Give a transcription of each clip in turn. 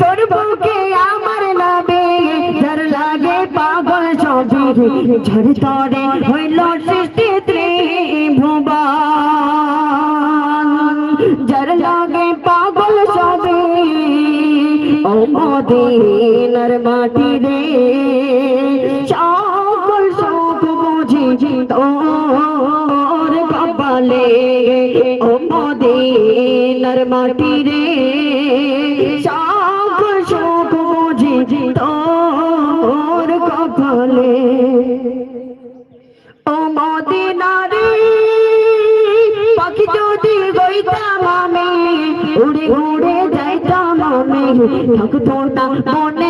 তোর বুকে আমার পাগল সবে ঝড় তরে হইল সৃষ্টি ত্রিভুবন। যার লাগে পাগল সবে ও মদিনার মাটি রে সকল সুখ বুঝি তোর কপালে। ও মদিনার আমি থাকতো না মনে কোনো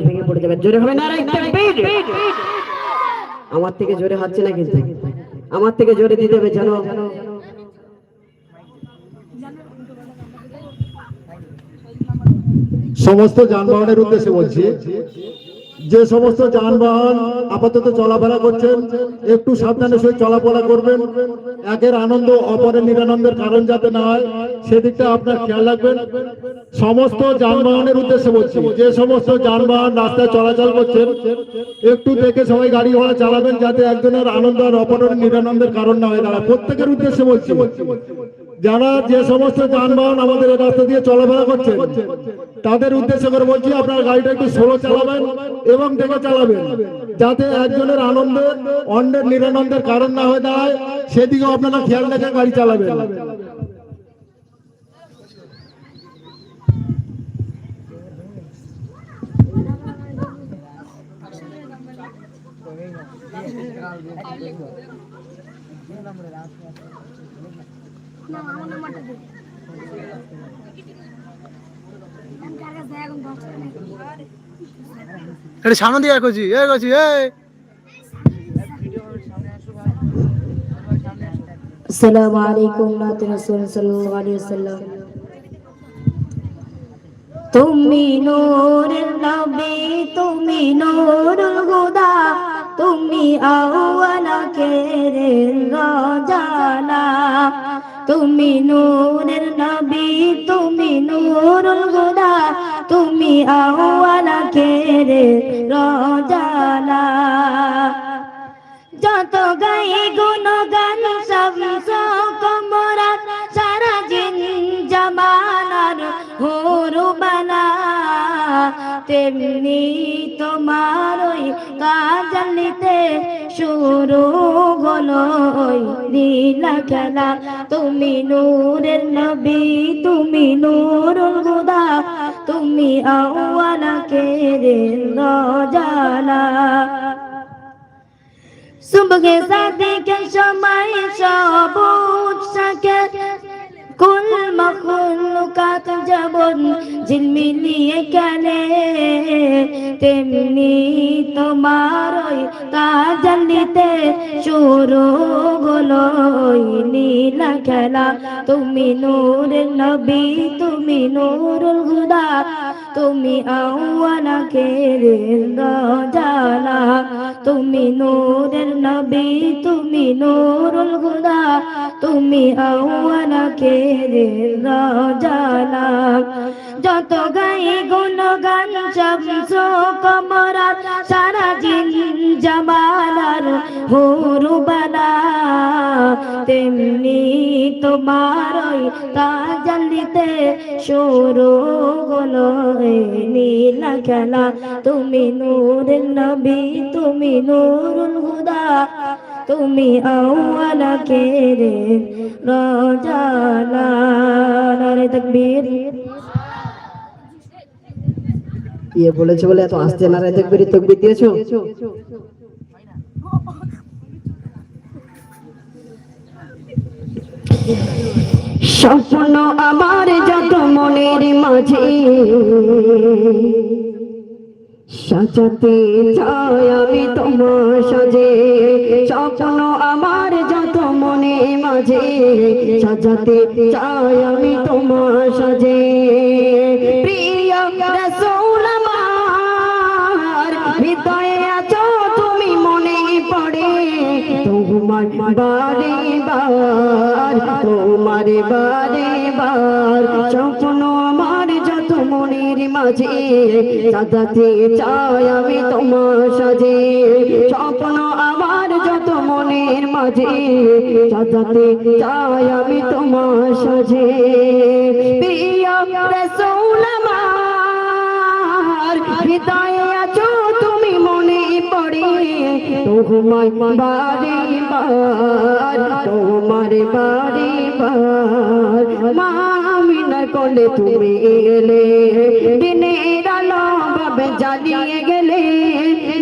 ভেঙে আমার থেকে জোরে হচ্ছে না কিন্তু আমার থেকে জোরে দিতে হবে জানো সমস্ত যানবাহনের উদ্দেশ্যে বলছি যে সমস্ত যানবাহন আপাতত চলাফেরা করছেন, একটু সাবধানে সহিত চলাফেরা করবেন। একের আনন্দ, অপরের নিরানন্দের কারণ যাতে না হয়, সেদিকটা আপনার খেয়াল রাখবেন। সমস্ত যানবাহনের উদ্দেশ্যে বলছি, যে সমস্ত যানবাহন রাস্তায় চলাচল করছেন, একটু দেখে সবাই গাড়ি ঘোড়া চালাবেন, যাতে একজনের আনন্দ আর অপরের নিরানন্দের কারণ না হয়ে দাঁড়ায়। প্রত্যেকের উদ্দেশ্যে বলছি। যারা যে সমস্ত যানবাহন আমাদের রাস্তা দিয়ে চলাফেরা করছেন, তাদের উদ্দেশ্য করে বলছি আপনার গাড়িটা একটু স্লো চালাবেন এবং দেখে চালাবেন, যাতে একজনের আনন্দে অন্যের নিরানন্দের কারণ না হয়ে দাঁড়ায়। সেদিকেও আপনারা খেয়াল রেখে গাড়ি চালাবেন নাম্বারটা দে আমি কার কাছে এখন দশ টাকা নেই। এটা সামনে দিয়ে করছি এ করছি এ السلام عليكم ورحمة رسول صلى الله عليه وسلم তুমি নূরের নবী তুমি নূরুল হুদা তুমি আওয়ালা কেরের রাজালা তুমি নূরের নবী, তুমি নূরুল হুদা, তুমি আওয়ালা কেরের রজালা। যত গাই গুণ গান সব কমরা সারা জিন জমানার হোরু বানা তেমনি তোমার ওই কাজলিতে শুরু ওই লীলা খেলা। তুমি নূরের নবী, তুমি নূরুল হুদা। তুমি আওয়ালা কেরে রজালা সুবহে সাদিকে সময় সবুজ থাকে কুল মখলুকাত যেমন ঝিলমিলিয়ে খেলে তেমনি তোমার ওই কাজলিতে শুরু ওই নীলা খেলা। তুমি নূর নবী, তুমি নূরুল হুদা তুমি আওয়ানা কেরে জালা তুমি নূরের নবী, তুমি নূরুল হুদা, তুমি আওয়ানা কেরে জালা যত তেমনি তোমার তাজলিতে শুরু হলো নীলা খেলা। তুমি নূরের নবী, তুমি নূরুল হুদা। তুমি আওয়ালা কেরে রজালা নারে তাকবীর। ইয়ে বলেছে বলে এত আসতে রে তকবীর তকবীর দিয়েছ? স্বপ্ন আমার যত মনের মাঝে। সাজাতে চাই আমি তোমার সাজে। স্বপ্ন আমার যত মনে মাঝে। সাজাতে চাই আমি তোমার সাজে। প্রিয় হৃদয়ে আছো, তুমি মনে পড়ে। তোমার বারে বার তোমার বারে বার স্বপ্ন আমার যত মনের মাঝে সাজাতে চাই আমি তোমার সাজে। স্বপ্ন আমার যত মনের মাঝে সাজাতে চাই আমি তোমার সাজে। প্রিয় রসুল আমার, হৃদয়ে তোমার বাড়ি তোমার বাড়ি বার মা আমিনার কোলে তুমি এলে দিনের আলো ভাবে জ্বালিয়ে গেলে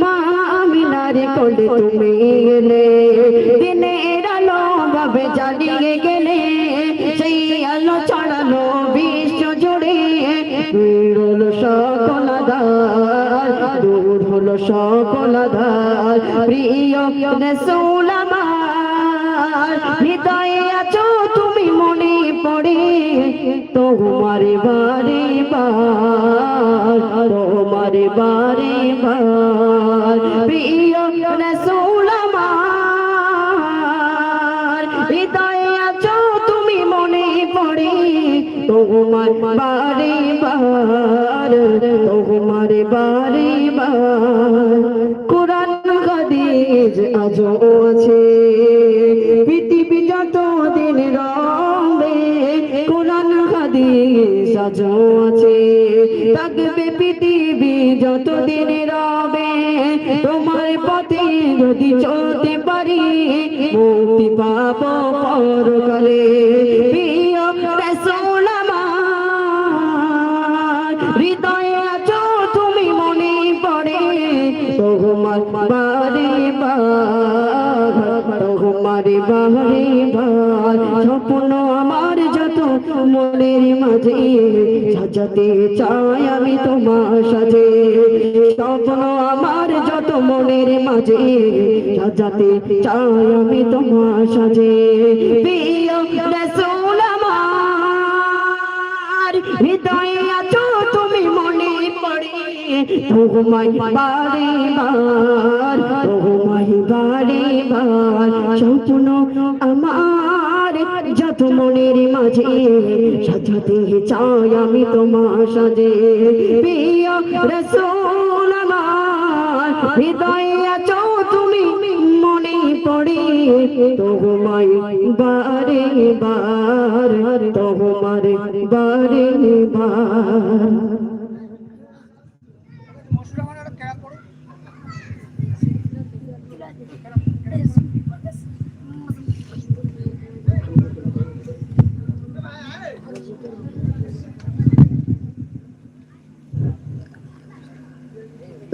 মা আমিনার কোলে তুমি এলে দিনের আলো ভাবে জ্বালিয়ে গেলে সকল আধার প্রিয় রসুল তুমি মনে পড়ে, তোমার বারে বার, তোমার বারে প্রিয় তুমি মনে পড়ে, তোমার বারে বার, তোমার যদি চলতে পারি, মুক্তি পাবো পরকালে। প্রিয় আমার মনে স্বপ্ন আমার যত মনের মাঝে, সাজাতে চাই আমি তোমার সাজে স্বপ্ন আমার মনের মাঝে সাজাতে চাই আমি তোমার সাজে। আমার তুমি আমার, যত মনের মাঝে সাজাতে চাই আমি তোমার সাজে। প্রিয় রসুল হৃদয়ে চৌ তুমি মনে পড়ে তোমায় বারে বার তোমার বারে বার।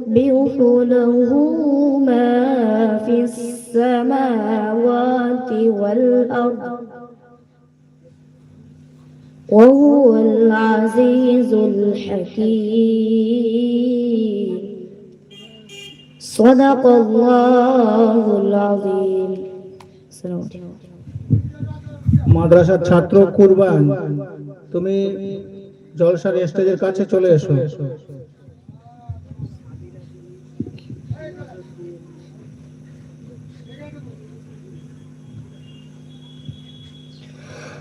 يسبح له ما في السماوات والأرض وهو العزيز الحكيم صدق الله العظيم السلام عليكم মাদ্রাসার ছাত্র কুরবান তুমি জলসার স্টেজের কাছে চলে এসো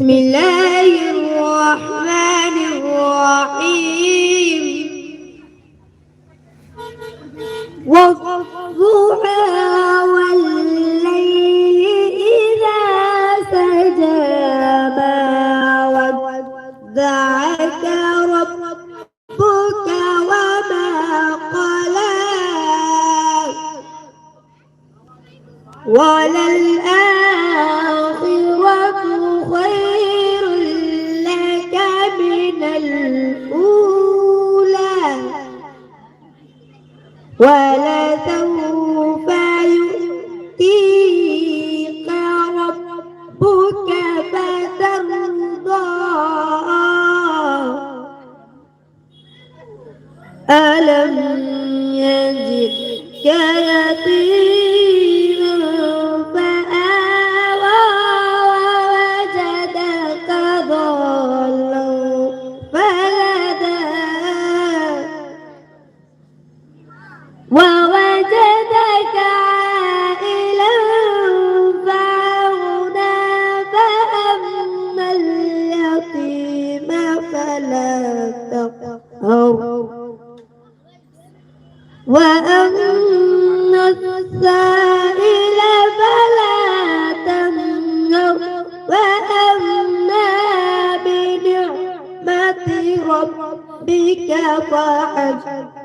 بسم الله الرحمن الرحيم. والضحى Yeah.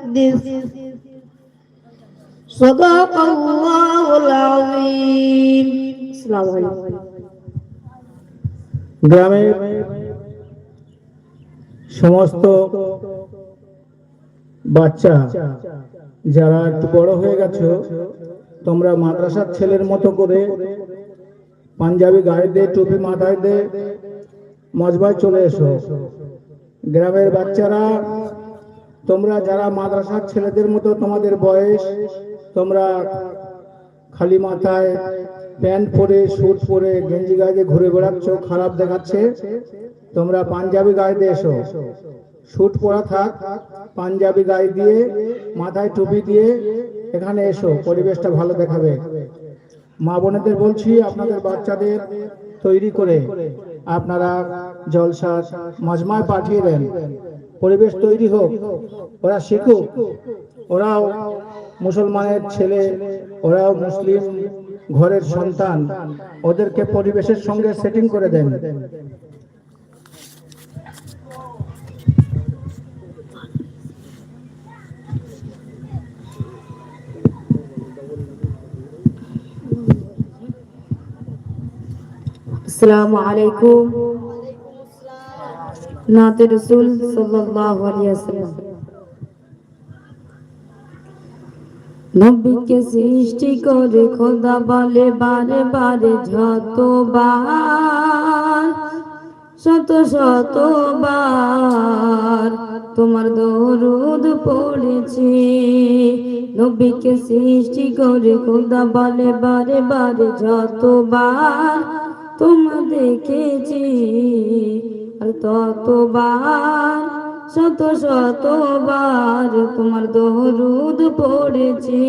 فحدث صدق الله العظيم السلام عليكم গ্রামের সমস্ত বাচ্চা যারা একটু বড় হয়ে গেছো তোমরা মাদ্রাসার ছেলের মতো করে পাঞ্জাবি গায়ে দে টুপি মাথায় দে মজবায় চলে এসো গ্রামের বাচ্চারা তোমরা যারা মাদ্রাসার ছেলেদের মতো তোমাদের বয়স, তোমরা খালি মাথায় প্যান্ট পরে স্যুট পরে, গেঞ্জি গায়ে ঘুরে বেড়াচ্ছ, খারাপ দেখাচ্ছে, তোমরা পাঞ্জাবি গায়ে দিয়ে এসো। স্যুট পরা থাক, পাঞ্জাবি গায়ে দিয়ে, মাথায় টুপি দিয়ে এখানে এসো, পরিবেশটা ভালো দেখাবে। মা বোনেদের বলছি, আপনাদের বাচ্চাদের তৈরি করে আপনারা জলসা মাজমায় পাঠিয়ে দেন। পরিবেশ তৈরি হোক, ওরা শিখুক। ওরাও মুসলমানের ছেলে, ওরাও মুসলিম ঘরের সন্তান। ওদেরকে পরিবেশের সঙ্গে সেটিং করে দেন। আসসালামু আলাইকুম। নাতে রসুল সাল্লাল্লাহু আলাইহি ওয়াসাল্লাম। নবীকে সৃষ্টি করে খোদা বলে, বারে বারে যতবার, শত শতবার তোমার দরুদ পড়েছি। নবীকে সৃষ্টি করে খোদা বলে, বারে বারে যতবার তোমার দেখেছি ততবার, শত শতবার তোমার দরুদ পড়েছি।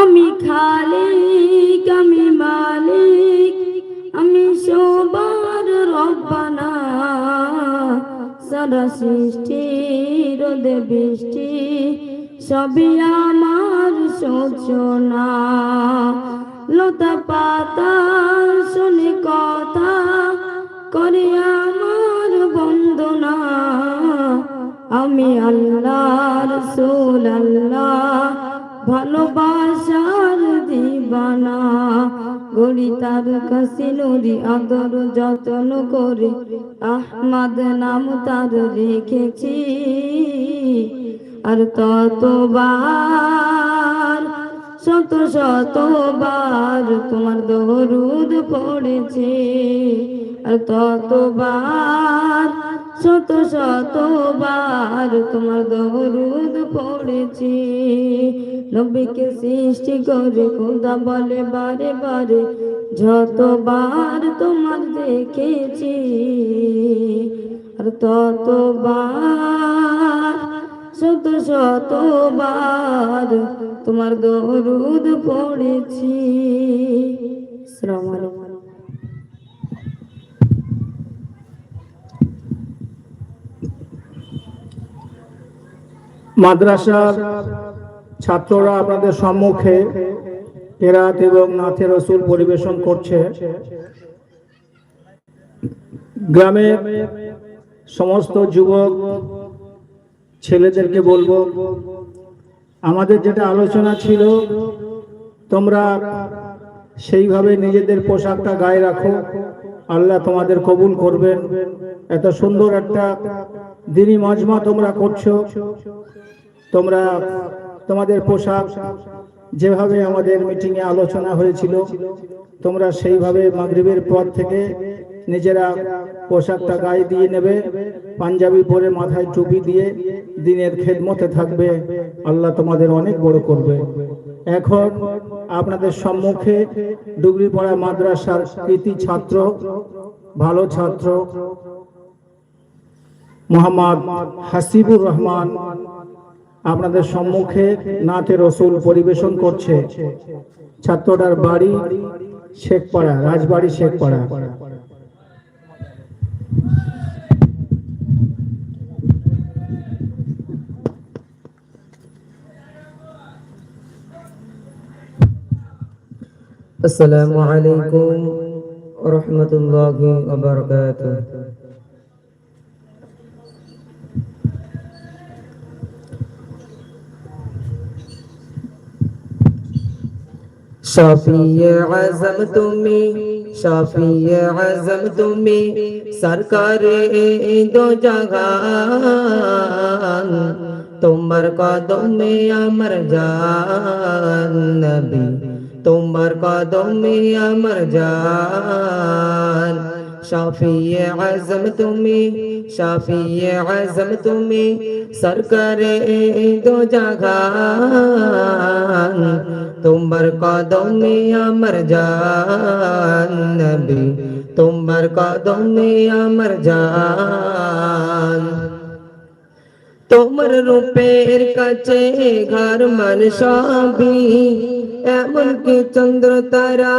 আমি খালিক, আমি মালিক, আমি সবার রব্বানা। সারা সৃষ্টির রোদে বৃষ্টি, সবই আমার সূচনা। লতা পাতা, শুনে কথা, করে আমার বন্দনা। আমি আল্লাহর রসুল, আল্লাহ ভালোবাসার দিবানা। গড়ি তার কাছে নদী আদর যত্ন করে। আহমদ নাম তার রেখেছি। আর ততবার শত শতবার তোমার দরুদ পড়েছে। আর ততবার শত শতবার তোমার দরুদ পড়েছি। নবীকে সৃষ্টি করে খোদা বলে, বারে বারে যতবার তোমার দেখেছি, আর ততবার শত শতবার তোমার দরুদ পড়েছি। মাদ্রাসার ছাত্ররা আপনাদের সম্মুখে কেরাত এবং নাথের রসুল পরিবেশন করছে। গ্রামের সমস্ত যুবক ছেলেদেরকে বলব, আমাদের যেটা আলোচনা ছিল, তোমরা সেইভাবে নিজেদের পোশাকটা গায়ে রাখো, আল্লাহ তোমাদের কবুল করবেন। এত সুন্দর একটা দিনী মজমা তোমরা করছ। তোমরা তোমাদের পোশাক যেভাবে আমাদের মিটিং এ আলোচনা হয়েছিল, তোমরা সেইভাবে মাগরিবের পর থেকে নিজেরা পোশাকটা গায়ে দিয়ে নেবে, পাঞ্জাবি পরে মাথায় টুপি দিয়ে দিনের খেদমতে থাকবে। আল্লাহ তোমাদের অনেক বড় করবে। এখন আপনাদের সম্মুখে ডুগরিপাড়া মাদ্রাসার কৃতি ছাত্র, ভালো ছাত্র, মোহাম্মদ হাসিবুর রহমান আপনাদের সম্মুখে নাতে রসুল পরিবেশন করছে। ছাত্রটার বাড়ি শেখপাড়া, রাজবাড়ি শেখপাড়া। السلام عليكم ورحمة الله وبركاته. شافی اعظم تمہیں شافی اعظم تمہیں سرکار دو جہان تمر قدم میں أمر جان نبی۔ তোমার কদমে আমার জান। শাফি আজম তুমি শাফি আজম তুমি, সরকারে দো জাগান। তোমার কদমে আমার জান নবী, তোমার কদমে আমার জান। তোমার রূপের কাছে ঘর মন সবই এমনকি চন্দ্র তারা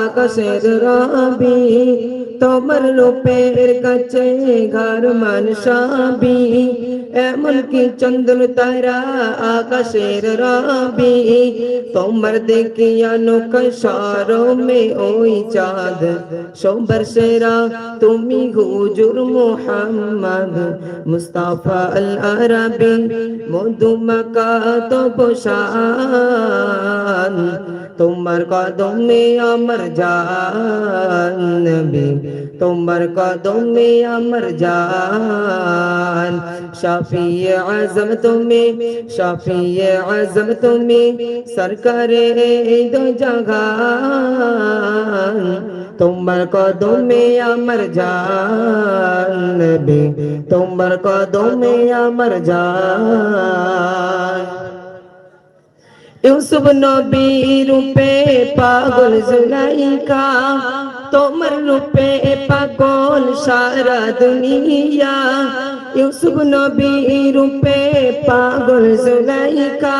আকাশের রবি তোমার রূপের কাছে ঘর মন সবই এমনকি চন্দ্র তারা আকাশের রবি তোমার দেখিয়া নৌক সরমে ওই চাঁদ সোমবার সেরা তুমি হুজুর মোহাম্মদ মুস্তাফা আল আরবি মধুমাকা তো বসান তোমার কদমে আমার জান নবী। তোমার কদমে আমার জান। শাফি আজম তুমি শাফি আজম তুমি, সরকারে দো জাগান। তোমার কদমে আমার জান নবী। তোমার কদমে আমার জান। ইউসুফ নবী রূপে পাগল জুলাইকা, তোমার রূপে পাগল সারা দুনিয়া। ইউসুফ নবী রূপে পাগল জুলাইকা,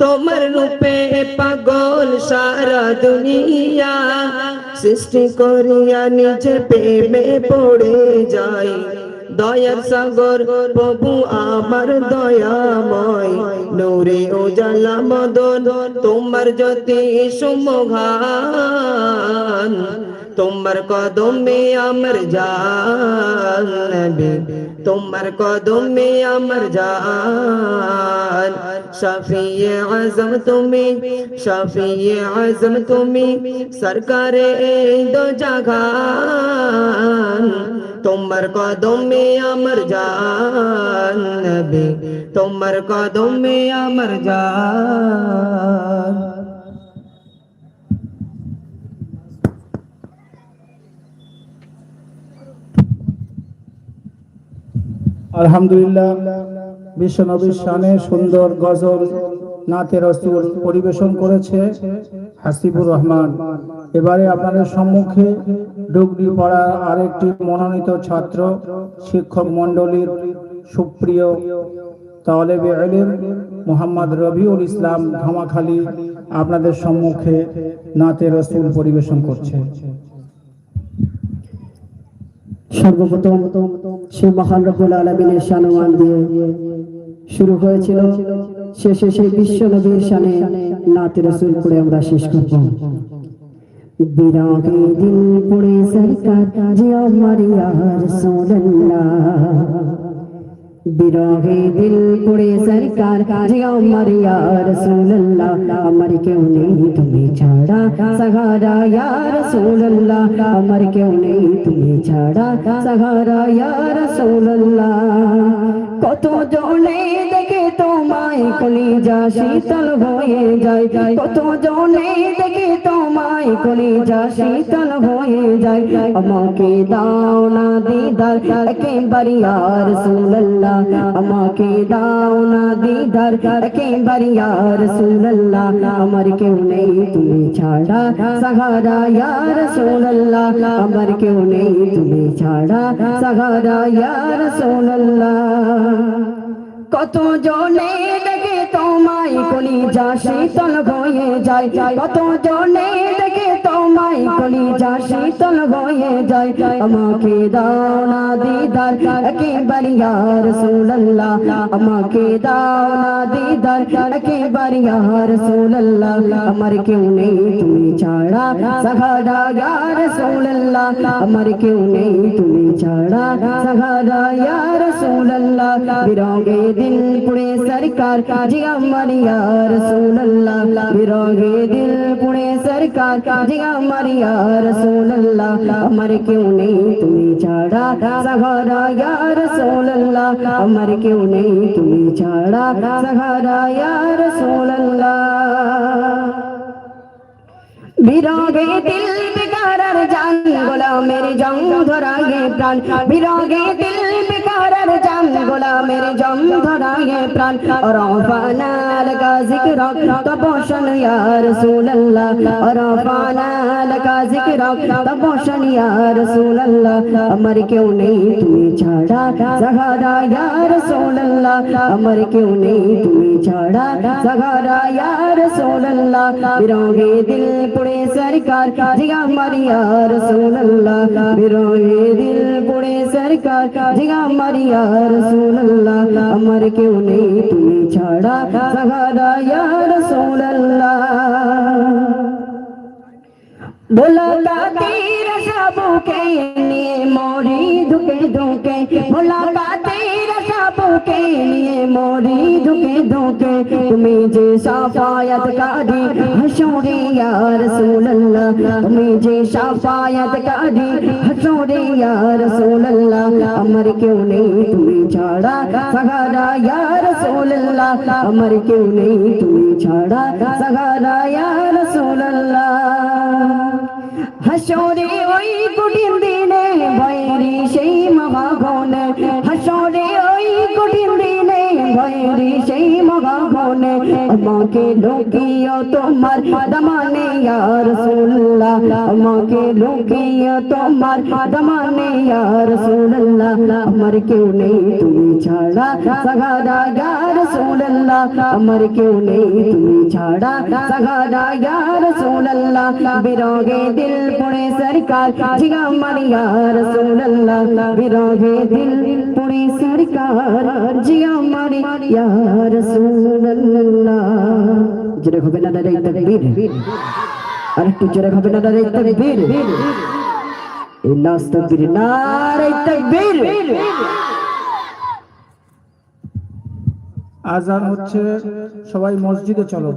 তোমার রূপে পাগল সারা দুনিয়া। সৃষ্টি করিয়া নিজে প্রেমে পড়ে যায় দয়ার সাগর, প্রভু আমার দয়াময়। নূরে ও জালা মদন, তোমার জ্যোতি সুমঘান তোমার কদমে আমার জান তোমার কদমে আমার জান। শাফি আজম তুমি শাফি আজম তুমি, সরকারে দো জাগান। তোমার কদমে আমার জান নবী, তোমার কদমে আমার জান। আলহামদুলিল্লাহ, বিশ্ব নবীর শানে সুন্দর গজল নাতে রসুল পরিবেশন করেছে হাসিবুর রহমান। এবারে আপনাদের সম্মুখে ডুগরি পড়া আরেকটি মনোনীত ছাত্র, শিক্ষক মণ্ডলীর সুপ্রিয় তালেবে এলিম মোহাম্মদ রবিউল ইসলাম ধামাখালী আপনাদের সম্মুখে নাতে রসুল পরিবেশন করছে। সর্বপ্রথম সে মহান রব্বুল আলমিনের সানুমান দিয়ে শুরু হয়েছিল। শেষে সেই বিশ্ব নবীর শানে নাতে রসুল করে আমরা শেষ করব। বিরাগে দিল পড়ে সরকার যে আমার ইয়ার সোল্লাহ বিরহে দিল পড়ে সরকার যে আমার ইয়া রাসূলুল্লাহ আমার কেউ নেই তুমি ছাড়া, সহারা ইয়া রাসূলুল্লাহ আমার কেউ নেই তুমি ছাড়া, সহারা ইয়া রাসূলুল্লাহ কত জনে দেখে তোমায় কলিজা শীতল হয়ে যায়। কত জনে দেখে তোমায় কলিজা শীতল হয়ে যায়। আমাকে দাও না দিদার, একেবারে ইয়া রাসূলুল্লাহ আমাকে দাও না দিদার, একেবারে ইয়া রাসূলুল্লাহ আমার কেউ নেই তুমি ছাড়া, সাহারা ইয়া রাসূলুল্লাহ আমার কেউ নেই তুমি ছাড়া, সাহারা ইয়া রাসূলুল্লাহ কত জনে দেখে তোমায় কলি যা শীতল হয়ে যায়? কত জনে তোমায় কলি যা, শীতল হয়ে যায়। আমাকে দাও না দিদার, একেবারে ইয়া রাসূলুল্লাহ। আমাকে দাও না দিদার, একেবারে ইয়া রাসূলুল্লাহ। আমার কেউ নেই তুমি ছাড়া সাহারা ইয়া রাসূলুল্লাহ। আমার কেউ নেই তুমি ছাড়া সাহারা ইয়া রাসূলুল্লাহ। বিরঙ্গে দিল পুড়ে সরকার জি আমার ইয়া রাসূলুল্লাহ। বিরঙ্গে দিল পুড়ে সরকার জি আমার ইয়া রাসূলুল্লাহ আমার কেউ নেই তুমি ছাড়া সাহারা ইয়া রাসূলুল্লাহ আমার কেউ নেই তুমি ছাড়া সাহারা ইয়া রাসূলুল্লাহ বিরোগে দিল বেকার বেকারার জান গোলামের জং ধরায়ে প্রাণ বিরগে দিল বেকারার জান গোলামের জং ধরায়ে প্রাণ। রফানা লকা জিক্র তপশন ইয়া রাসূলুল্লাহ। রফানা লকা জিক্র তপশন ইয়া রাসূলুল্লাহ। আমার কেউ নেই তুমি ছাড়া, সাহারা ইয়া রাসূলুল্লাহ। আমার কেউ নেই তুমি ছাড়া, সাহারা ইয়া রাসূলুল্লাহ। বিরগে দিল পুড়ে সরকার জিগা মারিয়া রাসূলুল্লাহ। বিরগে দিল পুড়ে সরকার জিগা মারিয়া রাসূলুল্লাহ আমার কেউ নেই তুমি ছাড়া সাহারা ইয়া রাসূলুল্লাহ ভোলা কাতির সাবুকে নিয়ে মরি ধুকে ধুকে ভোলা কাতির সাবুকে নিয়ে মরি ধুকে ধুকে তুমি যে সাফায়াত কারি হসুরে ইয়া রাসূলুল্লাহ তুমি যে সাফায়াত কারি হসুরে ইয়া রাসূলুল্লাহ আমার কেউ নেই তুমি ছাড়া সাহারা ইয়া রাসূলুল্লাহ আমার কেউ নেই তুমি ছাড়া সাহারা ইয়া রাসূলুল্লাহ হাসরে ওই কঠিন দিনে ভৈরি সেই মহাগণে হাসরে ওই কঠিন দিনে ভৈরি সেই মহাগণে আমাকে লুকিয়ে তোমার দমানে ইয়া রাসূলুল্লাহ, আমাকে লুকিয়ে তোমার দমানে ইয়া রাসূলুল্লাহ, আমার কেউ নেই তুমি ছাড়া সাগারা ইয়া রাসূলুল্লাহ, আমার কেউ নেই, তুমি ছাড়া সাগারা ইয়া রাসূলুল্লাহ। বিরগে দিল পুড়ে সরকার জিগা মারিয়া রাসূলুল্লাহ। বিরগে দিল পুড়ে সরকার জিগা মারিয়া রাসূলুল্লাহ। জোরে হবে না দাদা তাকবীর। আর একটু জোরে হবে না দাদা তাকবীর। এই নাস তাকবীর নারে তাকবীর। আজান হচ্ছে সবাই মসজিদে চলো।